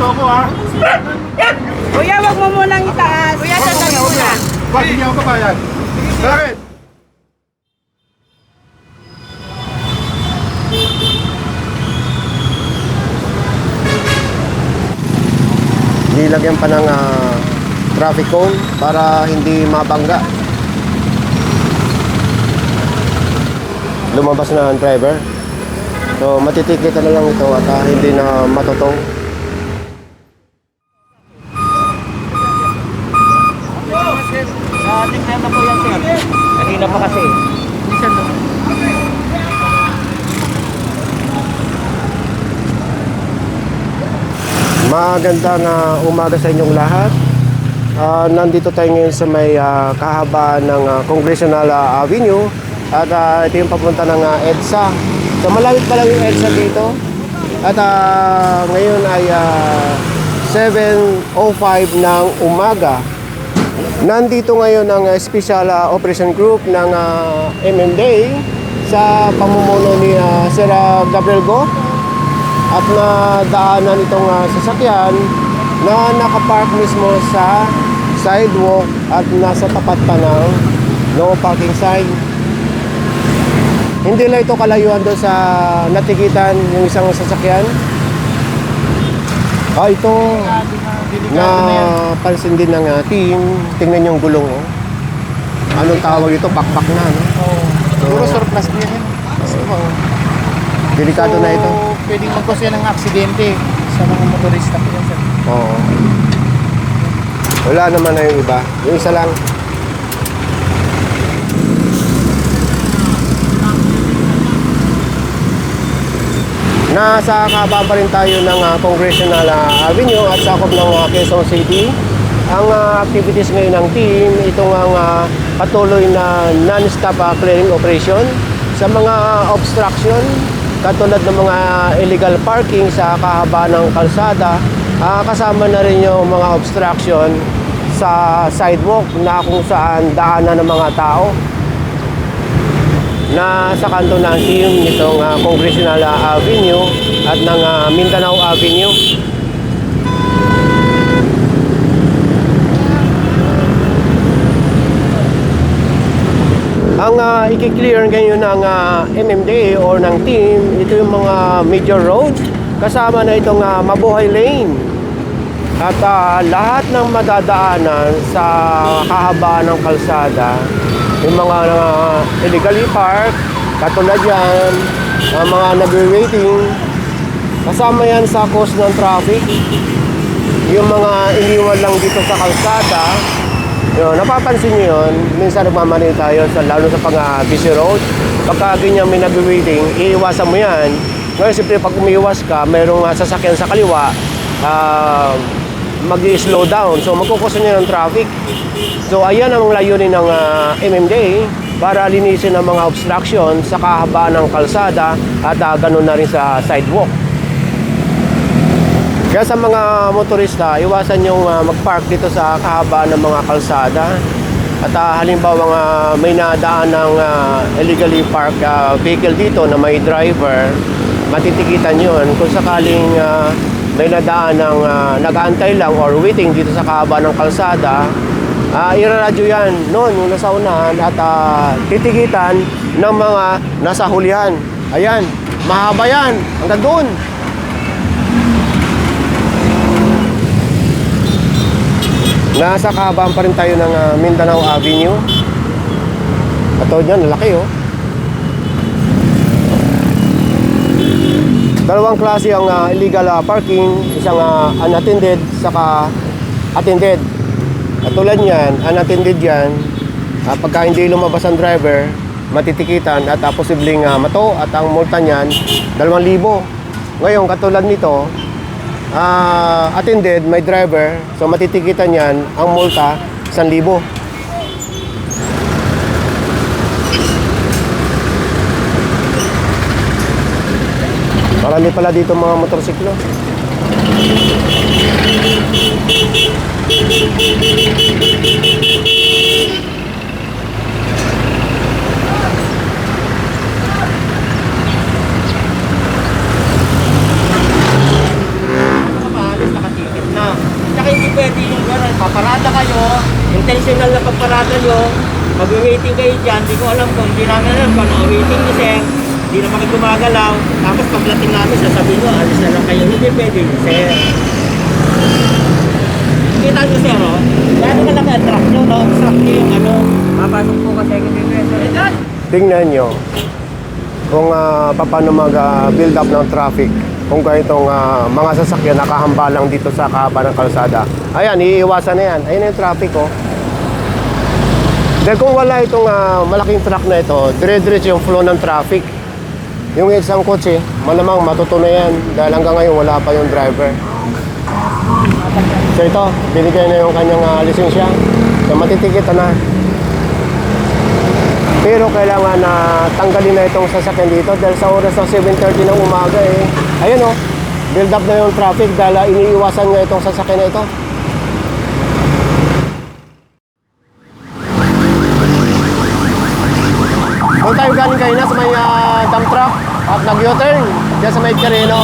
dito ako ha. Kuya, wag mo munang itaas. Kuya, sandali muna. Bakit hindi ako kabayan? Bakit? Nilagyan pa ng ah, traffic cone para hindi mabangga. Lumabas na ang driver. So matitikitan na lang ito at ah, hindi na matotong. Ah, tingnan na po yan, sir. Kanina pa kasi. Magandang ah, umaga sa inyong lahat. Ah, nandito tayo ngayon sa may ah, kahabaan ng ah, Congressional ah, Avenue at ah, ito yung papunta ng ah, EDSA. So malapit pa lang yung EDSA dito. At ah, ngayon ay ah, 7.05 ng umaga. Nandito ngayon ang ah, Special ah, Operation Group ng ah, MMDA sa pamumuno ni ah, Sir ah, Gabriel Go at nadaanan itong ah, sasakyan na nakapark mismo sa sidewalk at nasa tapat pa ng no parking sign. Hindi lang ito kalayuan doon sa natikitan yung isang sasakyan. Ah, ito na pansin din ng ah, team. Tingnan yung gulong. Oh. Anong tawag ito? Pakpak na, no? Puro surplus din yan. So, Delikado na ito. pwedeng magkos yan ng aksidente sa mga motorista po yan, sir. Oo. Wala naman na yung iba. Yung isa lang. Nasa kababa pa rin tayo ng ah, Congressional ah, Avenue at sakop ng ah, Quezon City. Ang ah, activities ngayon ng team, itong ang ah, patuloy na non-stop ah, clearing operation sa mga obstruction katulad ng mga illegal parking sa kahaba ng kalsada Ah, kasama na rin yung mga obstruction sa sidewalk na kung saan daanan ng mga tao na sa kanto ng team nitong ah, Congressional ah, Avenue at ng ah, Mindanao Avenue. Ang uh, i-clear ngayon ng ah, MMDA or ng team, ito yung mga major roads kasama na itong ah, Mabuhay Lane. At ah, lahat ng madadaanan sa kahabaan ng kalsada, yung mga uh, illegally park, katulad yan, ang mga nagwe-waiting, kasama yan sa cause ng traffic. Yung mga iniwan lang dito sa kalsada, yun, napapansin nyo yun, minsan nagmamanin tayo, sa, lalo sa pang ah, busy road, pagka ganyan may nagwe-waiting, iiwasan mo yan. Ngayon, siyempre, pag umiwas ka, mayroong ah, sasakyan sa kaliwa, ah, mag-slow down. So, magkukusan niya ng traffic. So, ayan ang layunin ng ah, MMDA para linisin ang mga obstruction sa kahabaan ng kalsada at ah, ganun na rin sa sidewalk. Kaya sa mga motorista, iwasan yung ah, mag-park dito sa kahabaan ng mga kalsada. At ah, halimbawa nga may nadaan ng ah, illegally park ah, vehicle dito na may driver, matitikitan yun. Kung sakaling ah, may nadaan ng ah, nag-aantay lang or waiting dito sa kahabaan ng kalsada, ah iraradyo yan noon yung nasa unahan at ah, titikitan ng mga nasa hulihan. Ayan, mahaba yan, hanggang doon. Nasa kahabaan pa rin tayo ng ah, Mindanao Avenue. Ito dyan, lalaki oh. Dalawang klase ang ah, illegal ah, parking, isang ah, unattended, saka attended. At tulad niyan, unattended yan, ah, pagka hindi lumabas ang driver, matitikitan at ah, posibleng ah, mato at ang multa niyan, 2,000. Ngayon, katulad nito, ah, attended, may driver, so matitikitan yan, ang multa, 1,000. Marami pala dito mga motorsiklo. pwede yung gano'n, paparada kayo, intentional na paparada nyo, mag-waiting kayo dyan, di ko alam kung hindi namin alam kung ano-waiting kasi hindi naman kayo gumagalaw. Tapos pagdating namin, sasabihin nyo, alis na lang kayo. Hindi pwede, sir. Kita nyo sir, oh. Gano'n ka lang ang truck nyo, no? Truck nyo yung ano. Papasok po kasi kayo. Eh, Tingnan nyo kung uh, paano mag-build up ng traffic kung ganitong ah, mga sasakyan nakahambalang dito sa kahaba ng kalsada. Ayan, iiwasan na yan. Ayan yung traffic, oh. Dahil kung wala itong ah, malaking truck na ito, dire-diretso yung flow ng traffic. Yung isang kotse, malamang matuto na yan dahil hanggang ngayon wala pa yung driver. So ito, binigay na yung kanyang ah, lisensya. So matitikitan na. Pero kailangan na tanggalin na itong sasakyan dito dahil sa oras ng 7.30 ng umaga eh. Ayun oh, build up na yung traffic dahil ah, iniiwasan nga itong sasakyan na ito. Doon tayo galing kanina sa may ah, dump truck at nag-U-turn dyan sa may Quirino.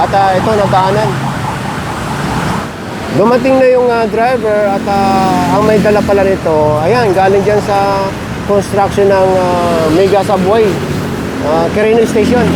At ah, ito, nagdaanan. Dumating na yung ah, driver at ah, ang may dala pala nito, ayan, galing dyan sa construction ng ah, Mega Subway, uh, Quirino Station.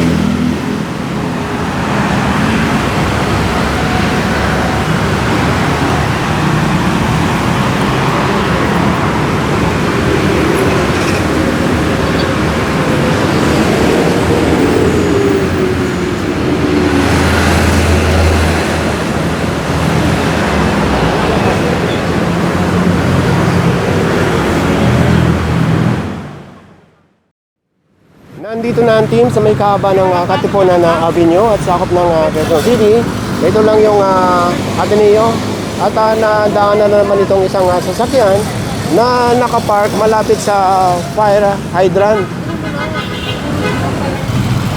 Nandito na ang team sa may kahaba ng uh, Katipunan na Avenue at sakop ng uh, Quezon City. Ito lang yung uh, Ateneo at uh, nadaanan na naman itong isang uh, sasakyan na nakapark malapit sa uh, fire hydrant.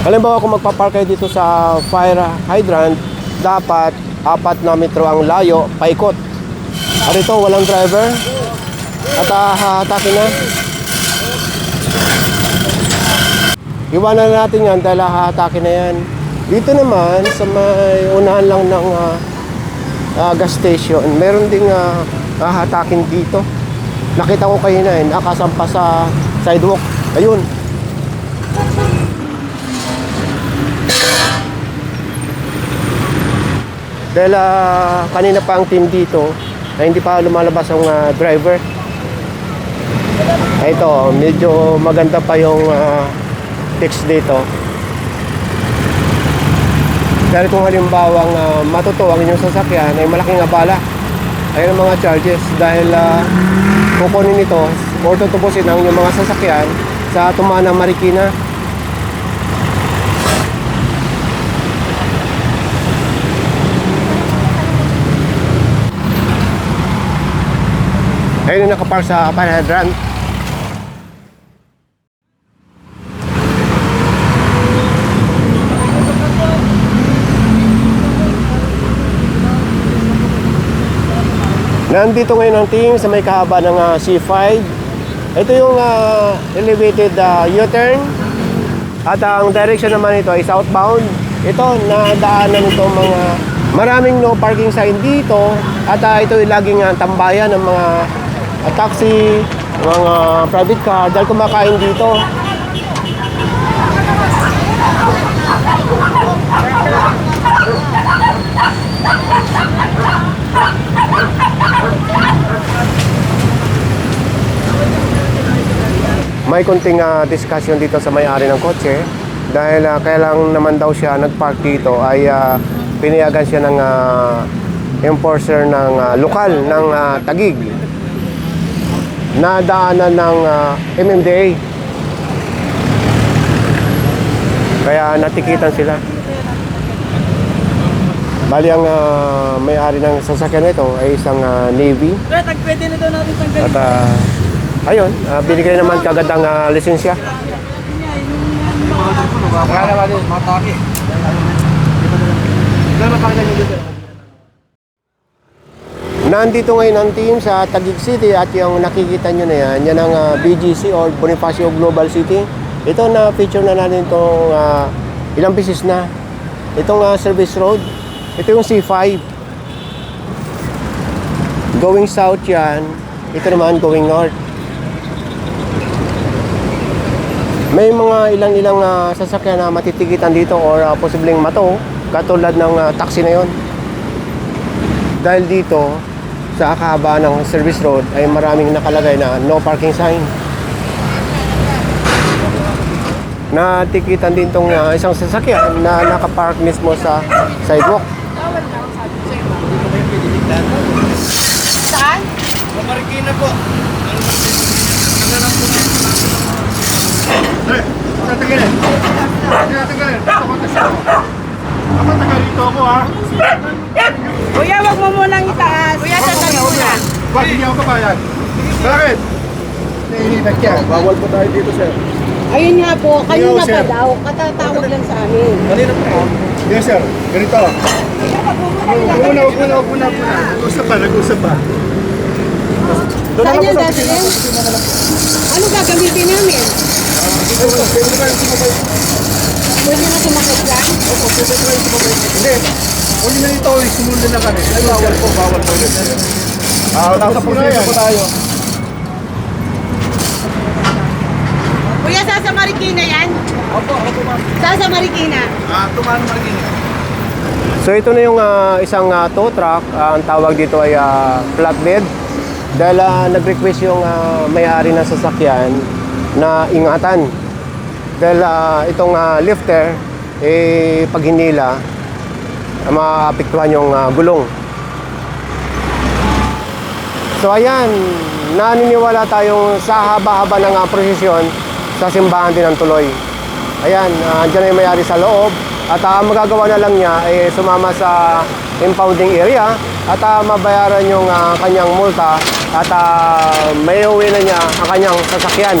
Halimbawa kung magpapark kayo dito sa fire hydrant, dapat apat na metro ang layo, paikot. At ito, walang driver. At uh, hahatakin na. Iwanan na natin yan dahil hahatakin na yan. Dito naman, sa may unahan lang ng ah, ah, gas station, meron ding uh, hahatakin dito. Nakita ko kayo na eh, nakasampa sa sidewalk. Ayun. Dahil ah, kanina pa ang team dito, na hindi pa lumalabas ang ah, driver. Ito, medyo maganda pa yung ah, text dito. Dahil kung halimbawa uh, matuto ang inyong sasakyan ay malaking abala. Ayun ang mga charges dahil uh, kukunin ito or tutubusin ang inyong mga sasakyan sa Tumana Marikina. Ayun yung nakapark sa fire Nandito ngayon ang team sa may kahaba ng ah, C5. Ito yung ah, elevated ah, U-turn. At ang direction naman ito ay southbound. Ito, nadaanan ito mga maraming no parking sign dito. At ah, ito ay laging ah, tambayan ng mga ah, taxi, mga private car dahil kumakain dito. May konting ah, discussion dito sa may-ari ng kotse. Dahil uh, kaya lang naman daw siya nagpark dito ay ah, pinayagan siya ng ah, enforcer ng ah, lokal ng ah, Tagig na daanan ng ah, MMDA kaya natikitan sila. Bali ang ah, may-ari ng sasakyan nito ay isang ah, Navy. Kaya tagpwede na daw natin tanggalin. at ah, ayun, ah, binigay naman kagad ang ah, lisensya. Nandito ngayon ang team sa Taguig City at yung nakikita nyo na yan, yan ang ah, BGC or Bonifacio Global City. Ito na feature na natin itong ah, ilang beses na. Itong ah, service road. Ito yung C5. Going south yan. Ito naman going north. May mga ilang-ilang ah, sasakyan na matitigitan dito or ah, posibleng mato katulad ng ah, taxi na yon. Dahil dito sa akaba ng service road ay maraming nakalagay na no parking sign. Natikitan din tong ah, isang sasakyan na nakapark mismo sa sidewalk. Saan? Marikina po. Tatagalin. Dito ko kasi ako. Ako taga rito ako ha. Kuya, wag mo munang itaas. Kuya, sandali muna. Wag, hindi ako kabayan. Bakit? Nainilag yan. Bawal po tayo dito, sir. Ayun nga po, kayo Yo, na pa daw. Katatawag lang sa amin. Kanina po. Yes, sir. Ganito. Huwag muna, huwag muna, huwag muna. Nag-usap pa, nag-usap pa. Saan sa dadalhin? Ano gagamitin namin? Pwede na sumakit lang? Hindi. Huwag na ito, sumunod na kami. Ay, bawal po, bawal po. Ah, nasa proseso po tayo. Kuya, saan sa Marikina yan? Opo, opo, ma'am. Saan sa Marikina? Ah, tumano Marikina. So ito na yung ah, isang ah, tow truck, Ah, ang tawag dito ay ah, flatbed. Dahil ah, nag-request yung ah, may-ari ng sasakyan na ingatan. Dahil ah, itong ah, lifter, eh, pag hinila, ah, maapektuhan yung ah, gulong. So ayan, naniniwala tayong sa haba-haba ng ah, prosesyon sa simbahan din ng tuloy. Ayan, uh, andyan na mayari sa loob. At ang magagawa na lang niya ay sumama sa impounding area at ah, mabayaran yung ah, kanyang multa at uh, may uwi na niya ang kanyang sasakyan.